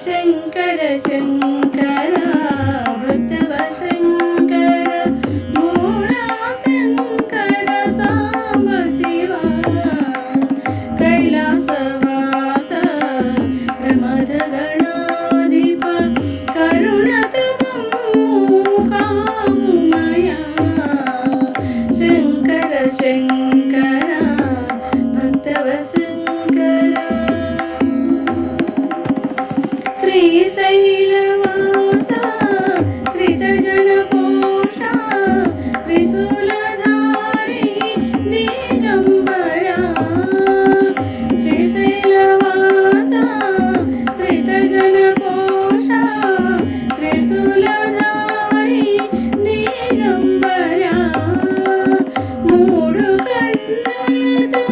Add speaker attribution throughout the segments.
Speaker 1: शङ्कर शङ्कर भङ्कर मूढा शङ्कर साम शिवा कैलासवास प्रमादगणादिपा करुणात् मूकामया शङ्कर शङ्कर శ్రీశైలవాస శ్రీజనపోష త్రిశూలధారి దిగంబరా శ్రీశైలవాస శ్రీజనపోష త్రిశూలధారి దిగంబరా మూడు కన్నులతో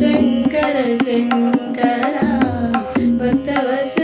Speaker 1: Shankara, Shankara, Bhaktava Shankara